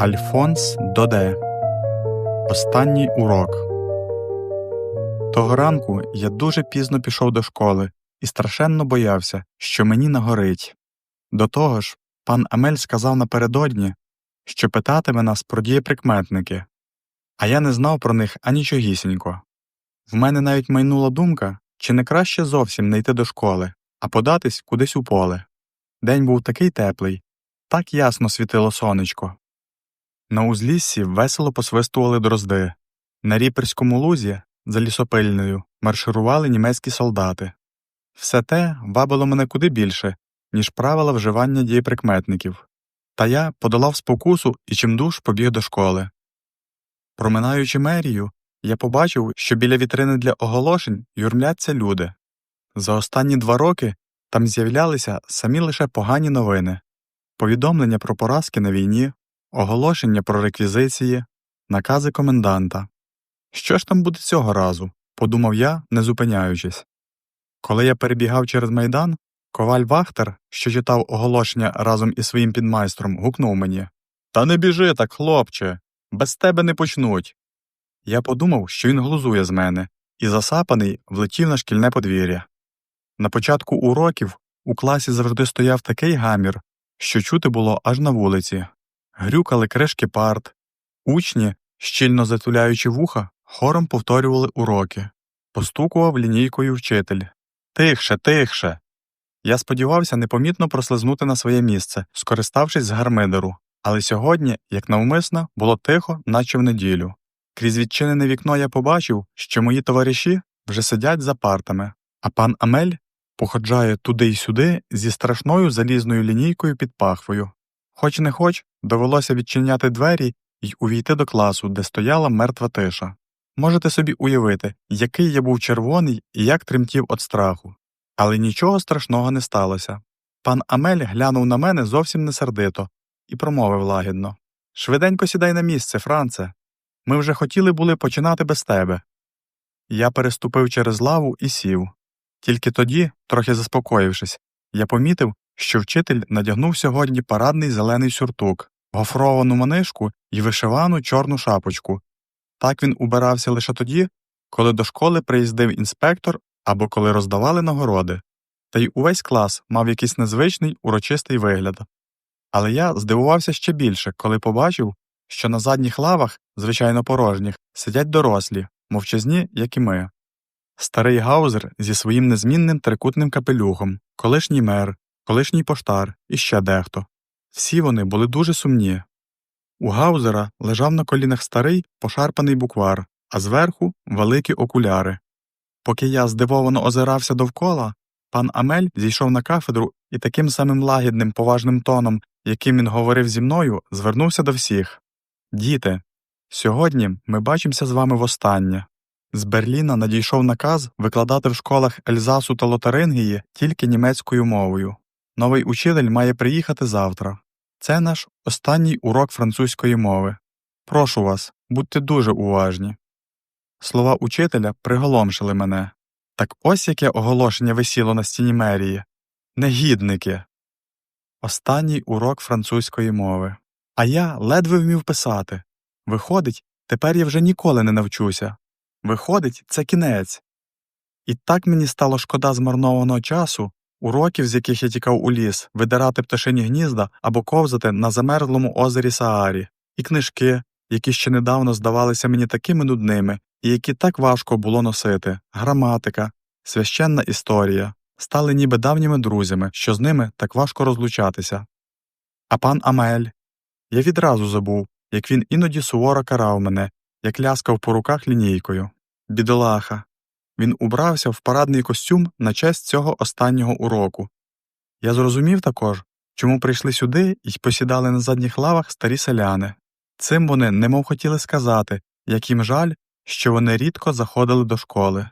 Альфонс Доде Останній урок Того ранку я дуже пізно пішов до школи і страшенно боявся, що мені нагорить. До того ж, пан Амель сказав напередодні, що питатиме нас про дієприкметники, а я не знав про них анічогісінько. В мене навіть майнула думка, чи не краще зовсім не йти до школи, а податись кудись у поле. День був такий теплий, так ясно світило сонечко. На узліссі весело посвистували дрозди. На ріперському лузі, за лісопильною, марширували німецькі солдати. Все те вабило мене куди більше, ніж правила вживання дієприкметників. Та я подолав спокусу і чимдуж побіг до школи. Проминаючи мерію, я побачив, що біля вітрини для оголошень юрмляться люди. За останні два роки там з'являлися самі лише погані новини, повідомлення про поразки на війні, оголошення про реквізиції, накази коменданта. Що ж там буде цього разу? подумав я, не зупиняючись. Коли я перебігав через майдан, коваль Вахтер, що читав оголошення разом із своїм підмайстром, гукнув мені Та не біжи так, хлопче, без тебе не почнуть. Я подумав, що він глузує з мене, і засапаний влетів на шкільне подвір'я. На початку уроків у класі завжди стояв такий гамір, що чути було аж на вулиці. Грюкали кришки парт, учні, щільно затуляючи вуха, хором повторювали уроки, постукував лінійкою вчитель. Тихше, тихше. Я сподівався непомітно прослизнути на своє місце, скориставшись з гармидеру, але сьогодні, як навмисно, було тихо, наче в неділю. Крізь відчинене вікно я побачив, що мої товариші вже сидять за партами, а пан Амель походжає туди й сюди зі страшною залізною лінійкою під пахвою. Хоч не хоч, довелося відчиняти двері й увійти до класу, де стояла мертва тиша. Можете собі уявити, який я був червоний і як тремтів від страху. Але нічого страшного не сталося. Пан Амель глянув на мене зовсім не сердито і промовив лагідно Швиденько сідай на місце, Франце. Ми вже хотіли були починати без тебе. Я переступив через лаву і сів. Тільки тоді, трохи заспокоївшись, я помітив, що вчитель надягнув сьогодні парадний зелений сюртук, гофровану манишку і вишивану чорну шапочку. Так він убирався лише тоді, коли до школи приїздив інспектор або коли роздавали нагороди, та й увесь клас мав якийсь незвичний урочистий вигляд. Але я здивувався ще більше, коли побачив, що на задніх лавах, звичайно порожніх, сидять дорослі, мовчазні, як і ми. Старий Гаузер зі своїм незмінним трикутним капелюхом, колишній мер, колишній поштар і ще дехто. Всі вони були дуже сумні. У Гаузера лежав на колінах старий пошарпаний буквар, а зверху великі окуляри. Поки я здивовано озирався довкола, пан Амель зійшов на кафедру і таким самим лагідним поважним тоном, яким він говорив зі мною, звернувся до всіх Діти, сьогодні ми бачимося з вами востаннє. З Берліна надійшов наказ викладати в школах Ельзасу та Лотарингії тільки німецькою мовою. Новий учитель має приїхати завтра. Це наш останній урок французької мови. Прошу вас, будьте дуже уважні. Слова учителя приголомшили мене. Так ось яке оголошення висіло на стіні мерії. Негідники. Останній урок французької мови. А я ледве вмів писати. Виходить, тепер я вже ніколи не навчуся. Виходить, це кінець. І так мені стало шкода змарнованого часу, уроків, з яких я тікав у ліс, видирати пташині гнізда або ковзати на замерзлому озері Саарі, і книжки, які ще недавно здавалися мені такими нудними і які так важко було носити, граматика, священна історія, стали ніби давніми друзями, що з ними так важко розлучатися. А пан Амель. Я відразу забув, як він іноді суворо карав мене, як ляскав по руках лінійкою. Бідолаха. Він убрався в парадний костюм на честь цього останнього уроку. Я зрозумів також, чому прийшли сюди і посідали на задніх лавах старі селяни. Цим вони немов хотіли сказати, як їм жаль, що вони рідко заходили до школи.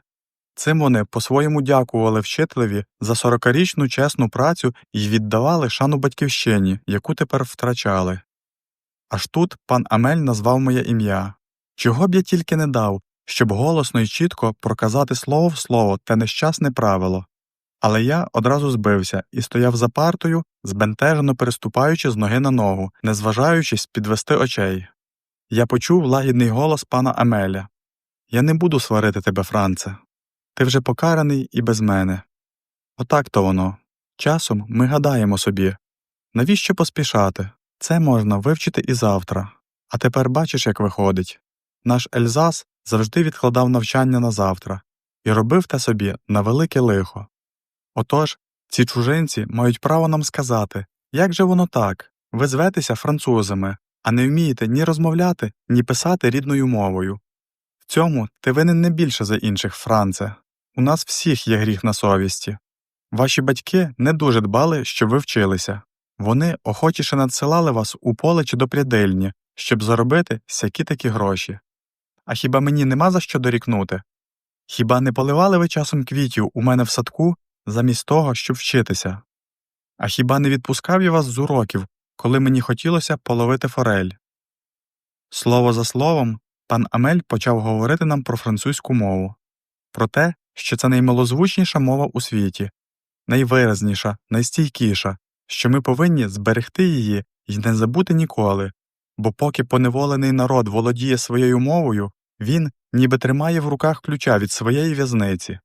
Цим вони по-своєму дякували вчителеві за сорокарічну чесну працю і віддавали шану батьківщині, яку тепер втрачали. Аж тут пан Амель назвав моє ім'я. Чого б я тільки не дав, щоб голосно і чітко проказати слово в слово те нещасне правило. Але я одразу збився і стояв за партою, збентежено переступаючи з ноги на ногу, не зважаючись підвести очей. Я почув лагідний голос пана Амеля Я не буду сварити тебе, Франце. Ти вже покараний і без мене. Отак то воно. Часом ми гадаємо собі навіщо поспішати? Це можна вивчити і завтра. А тепер бачиш, як виходить. Наш Ельзас завжди відкладав навчання на завтра і робив те собі на велике лихо. Отож, ці чужинці мають право нам сказати, як же воно так, ви зветеся французами, а не вмієте ні розмовляти, ні писати рідною мовою. В цьому ти винен не більше за інших, Франце. У нас всіх є гріх на совісті. Ваші батьки не дуже дбали, щоб ви вчилися. Вони охочіше надсилали вас у поле чи до прядильні, щоб заробити сякі такі гроші. А хіба мені нема за що дорікнути? Хіба не поливали ви часом квітів у мене в садку замість того, щоб вчитися? А хіба не відпускав я вас з уроків, коли мені хотілося половити форель? Слово за словом, пан Амель почав говорити нам про французьку мову, про те, що це наймилозвучніша мова у світі, найвиразніша, найстійкіша, що ми повинні зберегти її і не забути ніколи, бо поки поневолений народ володіє своєю мовою, він ніби тримає в руках ключа від своєї в'язниці.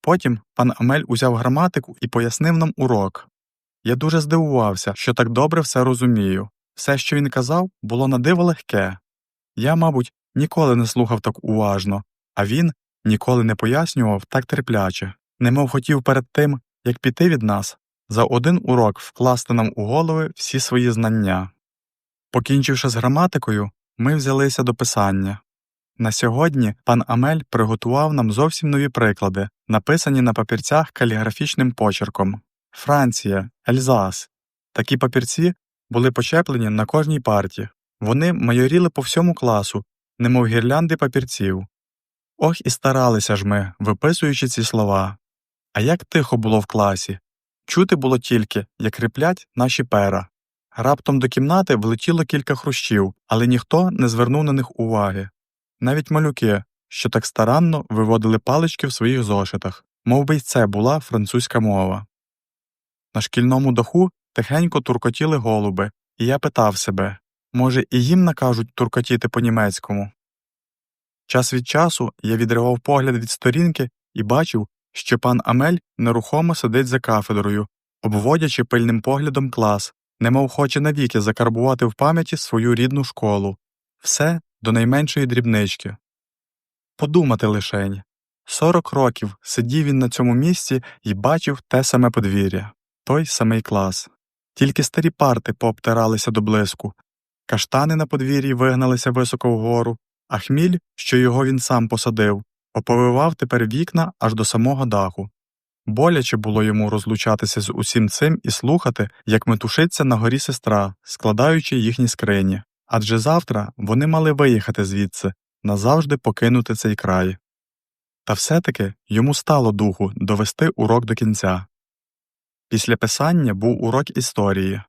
Потім пан Амель узяв граматику і пояснив нам урок. Я дуже здивувався, що так добре все розумію. Все, що він казав, було на диво легке. Я, мабуть, ніколи не слухав так уважно, а він ніколи не пояснював так терпляче, немов хотів перед тим, як піти від нас, за один урок вкласти нам у голови всі свої знання. Покінчивши з граматикою, ми взялися до писання. На сьогодні пан Амель приготував нам зовсім нові приклади, написані на папірцях каліграфічним почерком Франція, Ельзас. Такі папірці були почеплені на кожній парті. Вони майоріли по всьому класу, немов гірлянди папірців. Ох і старалися ж ми, виписуючи ці слова. А як тихо було в класі. Чути було тільки, як риплять наші пера. Раптом до кімнати влетіло кілька хрущів, але ніхто не звернув на них уваги. Навіть малюки, що так старанно виводили палички в своїх зошитах, мов би й це була французька мова. На шкільному даху тихенько туркотіли голуби, і я питав себе може, і їм накажуть туркотіти по німецькому. Час від часу я відривав погляд від сторінки і бачив, що пан Амель нерухомо сидить за кафедрою, обводячи пильним поглядом клас, немов хоче навіки закарбувати в пам'яті свою рідну школу, все до найменшої дрібнички. Подумати лишень сорок років сидів він на цьому місці і бачив те саме подвір'я, той самий клас. Тільки старі парти пообтиралися до блиску, каштани на подвір'ї вигналися високо вгору, а хміль, що його він сам посадив, оповивав тепер вікна аж до самого даху. Боляче було йому розлучатися з усім цим і слухати, як метушиться на горі сестра, складаючи їхні скрині, адже завтра вони мали виїхати звідси, назавжди покинути цей край. Та все таки йому стало духу довести урок до кінця. Після писання був урок історії.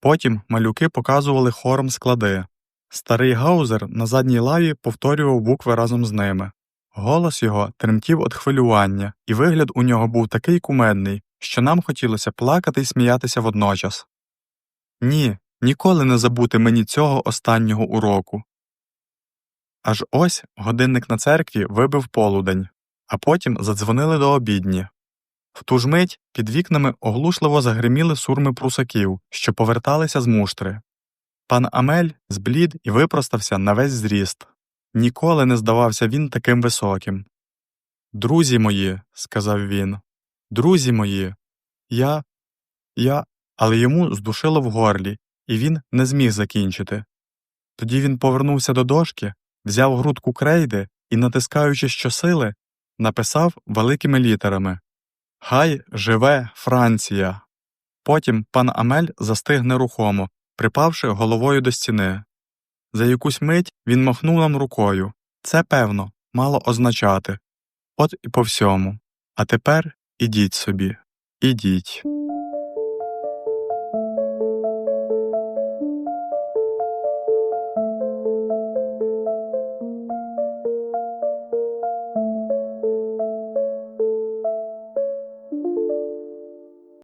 Потім малюки показували хором склади. Старий Гаузер на задній лаві повторював букви разом з ними. Голос його тремтів від хвилювання, і вигляд у нього був такий кумедний, що нам хотілося плакати й сміятися водночас. Ні, ніколи не забути мені цього останнього уроку. Аж ось годинник на церкві вибив полудень, а потім задзвонили до обідні. В ту ж мить під вікнами оглушливо загриміли сурми прусаків, що поверталися з муштри. Пан Амель зблід і випростався на весь зріст. Ніколи не здавався він таким високим. Друзі мої, сказав він, друзі мої, я. я. Але йому здушило в горлі, і він не зміг закінчити. Тоді він повернувся до дошки, взяв грудку крейди і, натискаючи щосили, написав великими літерами Хай живе Франція. Потім пан Амель застиг нерухомо, припавши головою до стіни. За якусь мить він махнув нам рукою. Це, певно, мало означати. От і по всьому. А тепер ідіть собі, ідіть.